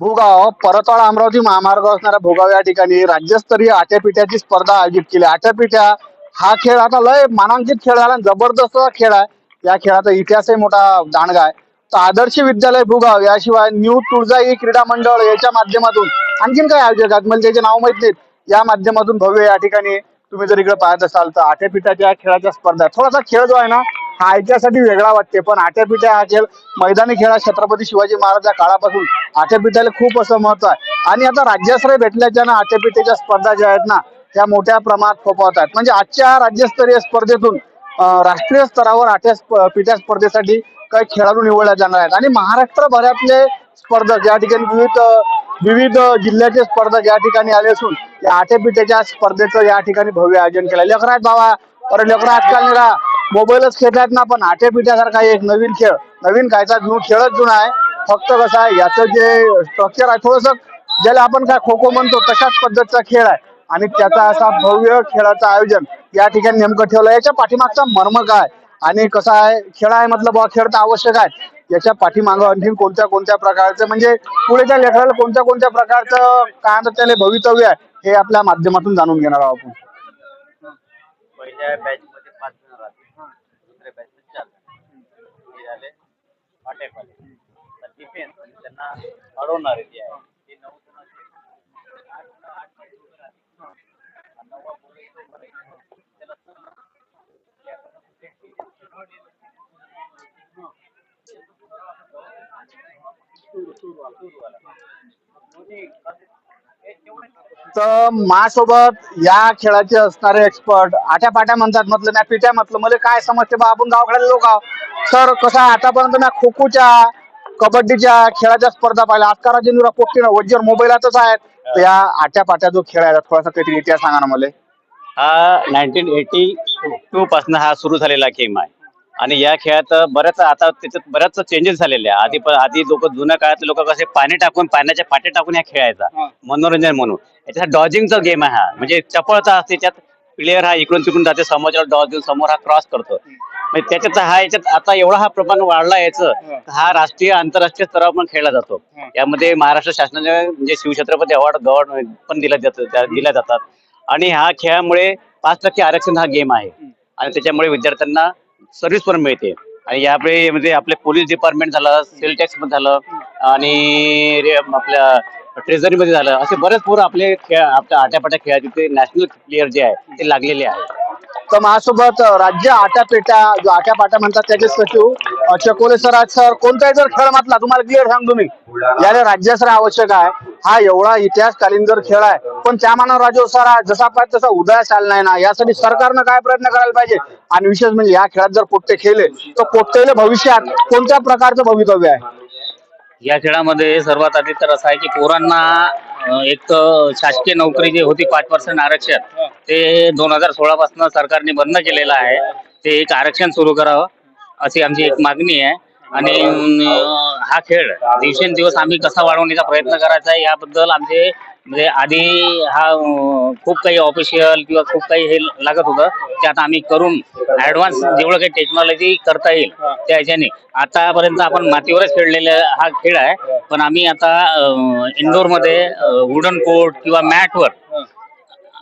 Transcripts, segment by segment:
भूगाव परतवाड अमरावती महामार्ग असणाऱ्या भूगाव या ठिकाणी राज्यस्तरीय आट्यापिट्याची स्पर्धा आयोजित केली. आट्यापिट्या हा खेळ आता लय मानांकित खेळ झाला आणि जबरदस्त खेळ आहे. या खेळाचा इतिहासही मोठा दांडगा आहे. तर आदर्श विद्यालय भूगाव याशिवाय न्यू तुळजाई क्रीडा मंडळ याच्या माध्यमातून आणखीन काय आयोजक आहेत? मला त्याचे नाव माहीत नाहीत. या माध्यमातून भव्य या ठिकाणी तुम्ही जर इकडे पाहत असाल तर आट्यापिठाच्या खेळाच्या स्पर्धा थोडासा खेळ जो आहे ना हा याच्यासाठी वेगळा वाटते पण आट्यापिट्या हा खेळ मैदानी खेळ हा छत्रपती शिवाजी महाराजच्या काळापासून. आट्यापिट्याला खूप असं महत्त्व आहे. आणि आता राज्याश्रय भेटल्याच्या ना आट्यापिट्याच्या स्पर्धा ज्या आहेत ना त्या मोठ्या प्रमाणात फोपवत आहेत. म्हणजे आजच्या राज्यस्तरीय स्पर्धेतून राष्ट्रीय स्तरावर आट्या पिट्या स्पर्धेसाठी काही खेळाडू निवडल्या जाणार आहेत. आणि महाराष्ट्रभरातले स्पर्धक या ठिकाणी विविध विविध जिल्ह्याचे स्पर्धक या ठिकाणी आले असून या आट्यापिट्याच्या स्पर्धेचं या ठिकाणी भव्य आयोजन केलं लेकरात बाबा. अरे लेकर आजकाल निरा मोबाईलच खेळतात ना पण आट्यापिठ्यासारखा एक नवीन खेळ नवीन कायचा घेऊन खेळच जुना आहे फक्त कसं आहे याचं जे स्ट्रक्चर आहे थोडस ज्याला आपण काय खो खो म्हणतो तशाच पद्धतीचा खेळ आहे. आणि त्याचा असा भव्य खेळाचं आयोजन या ठिकाणी नेमकं ठेवलं याच्या पाठीमागचा मर्म काय? आणि कसं आहे? खेळ आहे मतलब खेळ तर आवश्यक आहे. याच्या पाठीमागं आणखी कोणत्या कोणत्या प्रकारचं म्हणजे पुढेच्या लेकराला कोणत्या कोणत्या प्रकारचं काय म्हणतात त्याला भवितव्य आहे हे आपल्या माध्यमातून जाणून घेणार आहोत आपण पहिल्या बॅच मध्ये पाच जण राहतील दुसऱ्या बॅच मध्ये चार जण हे झाले वाटेपाले तर डिफेन्स म्हणजे त्यांना अडवणारे जे आहे. ते नऊ दोन्ही तर माझ्यासोबत या खेळाचे असणारे एक्सपर्ट आट्या पाट्या म्हणतात म्हटलं मी पिट्या म्हटलं मला काय समजते बा आपण गावकडे लोक आहोत. सर कसं आहे आतापर्यंत मी खो खोच्या कबड्डीच्या खेळाच्या स्पर्धा पाहिल्या. आजकाल राजेंद्र पोपटी वज्जर मोबाईलातच आहेत. तर या आट्या पाट्या जो खेळ आहे थोडासा काहीतरी इतिहास सांगा ना मला. हा नाईन्टीन एटी टू पासून हा सुरू झालेला गेम आहे. आणि या खेळात बऱ्याच आता त्याच्यात बऱ्याच चेंजेस झालेले आहे आधी प- आधी लोक जुन्या काळात लोक कसे पाणी टाकून पाण्याच्या पाटे टाकून या खेळायचा मनोरंजन म्हणून. याच्यात डॉजिंगचा गेम आहे हा. म्हणजे चपळता असते त्यात प्लेअर हा इकडून तिकडून जाते समोरच्या डॉज देऊन समोर हा क्रॉस करतो. म्हणजे त्याच्यात हा याच्यात आता एवढा हा प्रमाण वाढला याचं हा. राष्ट्रीय आंतरराष्ट्रीय स्तरावर पण खेळला जातो. यामध्ये महाराष्ट्र शासनाने म्हणजे शिवछत्रपती अवॉर्ड गव्हर्न पण दिला जातो दिल्या जातात. आणि ह्या खेळामुळे पाच टक्के आरक्षण हा गेम आहे. आणि त्याच्यामुळे विद्यार्थ्यांना सर्व्हिस पण मिळते. आणि यावेळी म्हणजे आपले पोलीस डिपार्टमेंट झालं सेल टॅक्समध्ये झालं आणि आपल्या ट्रेझरी मध्ये झालं. असे बरेच पोरं आपले खेळ आपल्या आट्यापाट्या खेळात तिथे नॅशनल प्लेअर जे आहे ते लागलेले आहेत. तर माझ्यासोबत राज्य आट्यापेटा जो आट्यापाट्या म्हणतात त्याचे सचिव चकोले सर आज सर कोणताही जर खेळ म्हटला तुम्हाला क्लिअर सांगतो मी. याला राज्यासर आवश्यक आहे. हा एवढा इतिहासकालीन जर खेळ आहे पण त्या मानावर राजू सर जसा पाहिजे तसा उदयास आला नाही ना यासाठी सरकारनं काय प्रयत्न करायला पाहिजे? आणि विशेष म्हणजे या खेळात जर पोट्टे खेळले तर पोट्टेले भविष्यात कोणत्या प्रकारचं भवितव्य आहे? या खेळामध्ये सर्वात आधी तर असं आहे की पोरांना एक तर शासकीय नोकरी जी होती पाच पर्सेंट आरक्षण ते दोन हजार सोळा पासून सरकारने बंद केलेलं आहे. ते एक आरक्षण सुरू करावं अशी आमची एक मागणी आहे. आणि हा खेळ दिवसेंदिवस आम्ही कसा वाढवण्याचा प्रयत्न करायचा आहे याबद्दल आमचे म्हणजे आधी हा अं, खूप काही ऑफिशियल किंवा खूप काही हे लागत होतं. ते आता आम्ही करून ऍडव्हान्स जेवढं काही टेक्नॉलॉजी करता येईल त्या ह्याच्याने. आतापर्यंत आपण मातीवरच खेळलेला हा खेळ आहे. पण आम्ही आता इंडोरमध्ये वुडन कोर्ट किंवा मॅटवर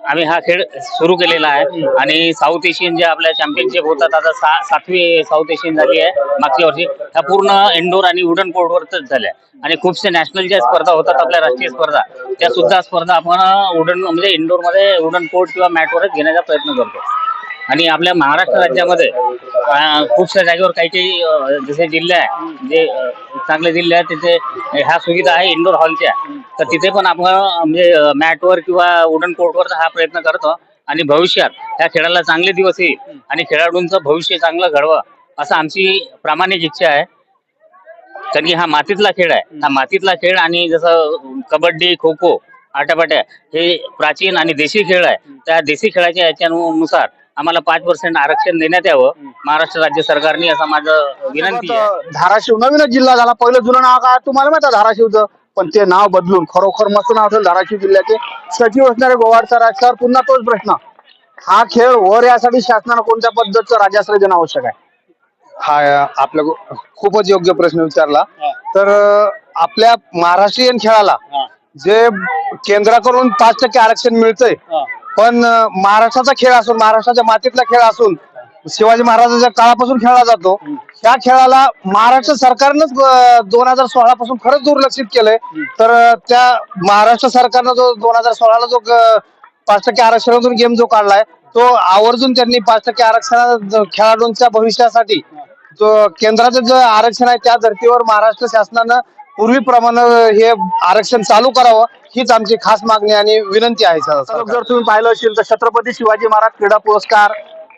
आम्ही हा खेळ सुरू केलेला आहे. आणि साऊथ एशियन जे आपल्या चॅम्पियनशिप होतात आता सा सातवी साऊथ एशियन झाली आहे मागच्या वर्षी. ह्या पूर्ण इंडोर आणि वुडन कोर्टवरच झाल्या. आणि खूपशा नॅशनल ज्या स्पर्धा होतात आपल्या राष्ट्रीय स्पर्धा त्या सुद्धा स्पर्धा आपण वुडन म्हणजे इंडोरमध्ये वुडन कोर्ट किंवा मॅटवरच घेण्याचा प्रयत्न करतो. आणि आपल्या महाराष्ट्र राज्यामध्ये अं, खूपशा जागेवर काही काही जसे जिल्हे आहे जे चांगले जिल्हे आहेत तिथे ह्या सुविधा आहे इंडोर हॉलच्या तर तिथे पण आपण म्हणजे मॅटवर किंवा वुडन कोर्टवर हा प्रयत्न करतो. आणि भविष्यात ह्या खेळाला चांगले दिवस येईल आणि खेळाडूंचं भविष्य चांगलं घडवं असं आमची प्रामाणिक इच्छा आहे. कारण की हा मातीतला खेळ आहे. हा मातीतला खेळ आणि जसं कबड्डी खो खो आट्यापाट्या हे प्राचीन आणि देशी खेळ आहे. त्या देशी खेळाच्या याच्यानुसार आम्हाला पाच पर्सेंट आरक्षण देण्यात यावं. महाराष्ट्र राज्य सरकारने असं माझं विनंती आहे. धाराशिव नवीनच जिल्हा झाला. पहिलं जुनं नाव काय तुम्हाला माहिती आहे धाराशिवचं. पण ते नाव बदलून खरोखर मस्त नाव असेल धाराशिव जिल्ह्याचे. सचिव असणारे गोवाड सर आहेत. सर पुन्हा तोच प्रश्न. हा खेळ वर यासाठी शासनानं कोणत्या पद्धतीचं राज्याश्रय देणं आवश्यक आहे? हा आपला खूपच योग्य प्रश्न विचारला. तर आपल्या महाराष्ट्रीयन खेळाला जे केंद्राकडून पाच टक्के आरक्षण मिळतंय पण महाराष्ट्राचा खेळ असून महाराष्ट्राच्या मातीतला खेळ असून शिवाजी महाराजांच्या काळापासून खेळला जातो त्या खेळाला महाराष्ट्र सरकारनंच दोन हजार सोळा पासून खरंच दुर्लक्षित केलंय. तर त्या महाराष्ट्र सरकारनं जो दोन हजार सोळाला जो पाच टक्के आरक्षणातून गेम जो काढलाय तो आवर्जून त्यांनी पाच टक्के आरक्षण खेळाडूंच्या भविष्यासाठी केंद्राचं जे आरक्षण आहे त्या धर्तीवर महाराष्ट्र शासनानं पूर्वीप्रमाणे हे आरक्षण चालू करावं हीच आमची खास मागणी आणि विनंती आहे सर जर तुम्ही पाहिलं असेल तर छत्रपती शिवाजी महाराज क्रीडा पुरस्कार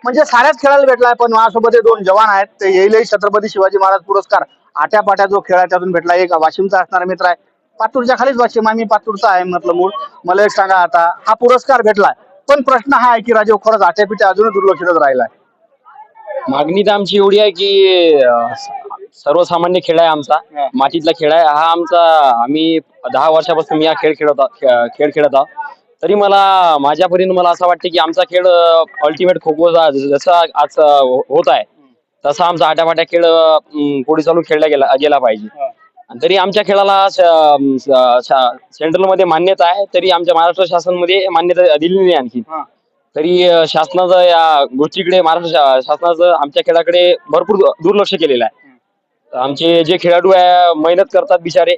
म्हणजे साऱ्याच खेळाला भेटलाय पण माझ्यासोबत दोन जवान आहेत ते येईलही छत्रपती शिवाजी महाराज पुरस्कार. आट्यापाट्या जो खेळ आहे त्यातून भेटला. एक वाशिमचा असणारा मित्र आहे. पातूरच्या खालीच वाशिम आहे मी पातूरचा आहे म्हटलं मूळ. मला एक सांगा आता हा पुरस्कार भेटलाय. पण प्रश्न हा आहे की राजे खरंच आट्यापिट्या अजूनही दुर्लक्षितच राहिलाय. मागणी तर आमची एवढी आहे की अं, सर्वसामान्य खेळ आहे आमचा. मातीतला खेळ आहे. हा आमचा आम्ही दहा वर्षापासून मी हा खेळ खेळत आहो- खे- खेळ खेळत आहो. तरी मला माझ्यापर्यंत मला असं वाटतं की आमचा खेळ अल्टिमेट खो खो जसा आज अं, होत आहे तसा आमचा आट्यापाट्या खेळ अं, पुढे चालू खेळला गेला गेला पाहिजे. आणि तरी आमच्या खेळाला सेंट्रलमध्ये मान्यता आहे तरी आमच्या महाराष्ट्र शासनमध्ये मान्यता दिली नाही आणखी. तरी शासनाचं या गोष्टीकडे महाराष्ट्र शासनाचं आमच्या खेळाकडे भरपूर दुर्लक्ष केलेलं आहे. आमचे जे खेळाडू आहे मेहनत करतात बिचारे.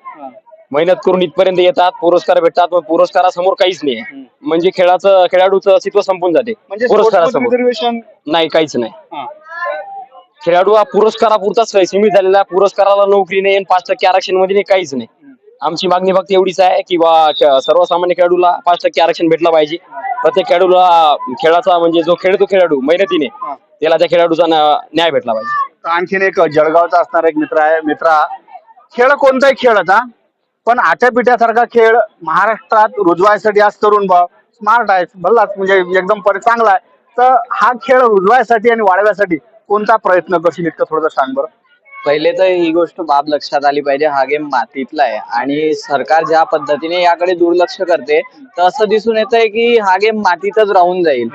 मेहनत करून इथपर्यंत येतात पुरस्कार भेटतात पण पुरस्कारासमोर काहीच नाही. म्हणजे खेळाचं खेळाडूचं अस्तित्व संपून जाते. म्हणजे पुरस्कारासमोर. नाही काहीच नाही. खेळाडू हा पुरस्कारापुरताच सीमित झालेला आहे. पुरस्काराला नोकरी नाही आणि पाच टक्के आरक्षणमध्ये नाही काहीच नाही. आमची मागणी फक्त एवढीच आहे की बा सर्वसामान्य खेळाडूला पाच टक्के आरक्षण भेटलं पाहिजे. प्रत्येक खेळाडूला खेळाचा म्हणजे जो खेळतो खेळाडू मेहनतीने त्याला त्या खेळाडूचा न्याय भेटला पाहिजे. आणखीन एक जळगावचा असणारा एक मित्र आहे मित्रा. खेळ कोणताही खेळ होता पण आट्यापिट्यासारखा खेळ महाराष्ट्रात रुजवायसाठी आज तरुण भाव स्मार्ट आहे भल्लाच म्हणजे एकदम परि चांगला आहे. तर हा खेळ रुजवायसाठी आणि वाढवायसाठी कोणता प्रयत्न करशील इतकं थोडं सांग बरं. पहिले तर ही गोष्ट बाब लक्षात आली पाहिजे. हा गेम मातीतला आहे. आणि सरकार ज्या पद्धतीने याकडे दुर्लक्ष करते तर असं दिसून येतंय की हा गेम मातीतच राहून जाईल.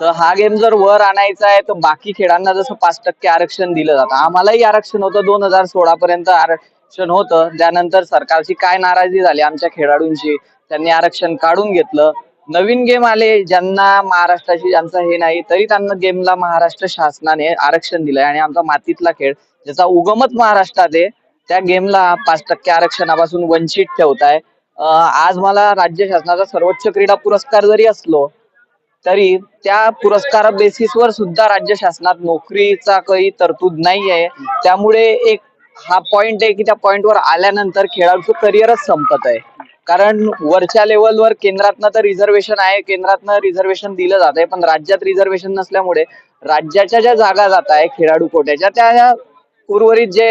तर हा गेम जर वर आणायचा आहे तर बाकी खेळांना जसं पाच टक्के आरक्षण दिलं जातं. आम्हालाही आरक्षण होतं. दोन हजार सोळा पर्यंत आरक्षण होतं. त्यानंतर सरकारची काय नाराजी झाली आमच्या खेळाडूंची? त्यांनी आरक्षण काढून घेतलं. नवीन गेम आले ज्यांना महाराष्ट्राची ज्यांचं हे नाही तरी त्यांना गेमला महाराष्ट्र शासनाने आरक्षण दिलंय. आणि आमचा मातीतला खेळ ज्याचा उगमच महाराष्ट्रात आहे त्या गेमला पाच टक्के आरक्षणापासून वंचित ठेवताय. आहे आज मला राज्य शासनाचा सर्वोच्च क्रीडा पुरस्कार जरी असलो तरी त्या पुरस्कार बेसिसवर सुद्धा राज्य शासनात नोकरीचा काही तरतूद नाही आहे. त्यामुळे एक हा पॉइंट आहे की त्या पॉइंटवर आल्यानंतर खेळाडूचं करिअरच संपत आहे. कारण वरच्या लेवलवर केंद्रातनं तर रिझर्वेशन आहे केंद्रातनं रिझर्वेशन दिलं जात आहे पण राज्यात रिझर्वेशन नसल्यामुळे राज्याच्या ज्या जागा जात आहे खेळाडू कोट्याच्या त्या उर्वरित जे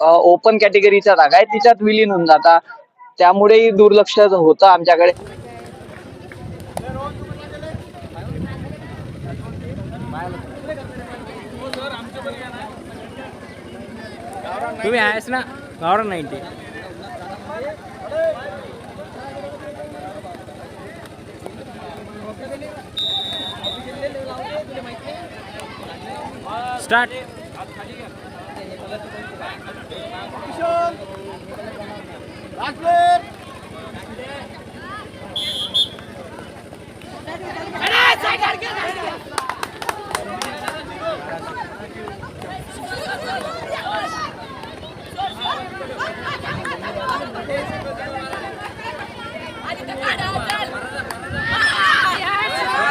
ओपन कॅटेगरीचा जागा आहे तिच्यात विलीन होऊन जाता. त्यामुळेही दुर्लक्ष होतं आमच्याकडे. तुम्ही आहेस ना? गावरा ninety start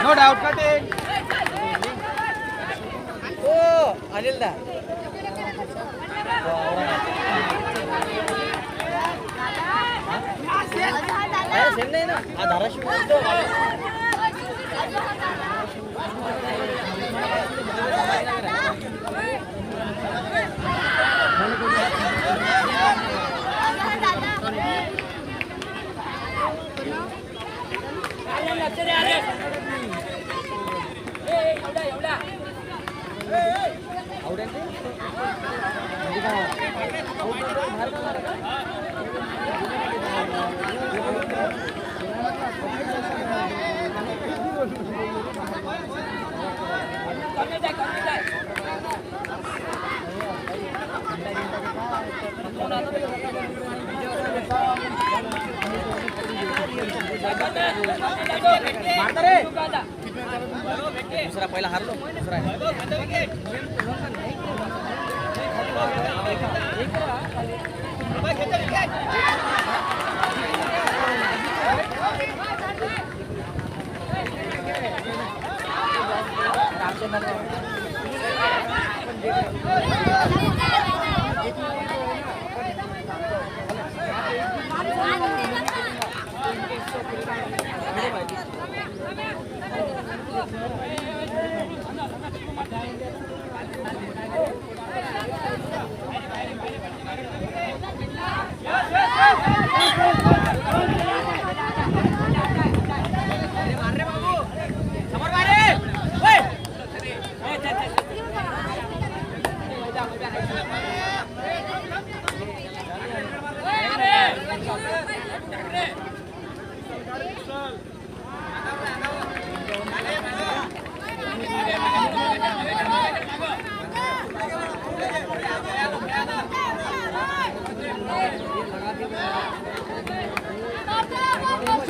No doubt, cutting. Oh, Anil da. Same नाही ना दुसरा पहिला हारलो दुसरा Come here, come here. Thank you.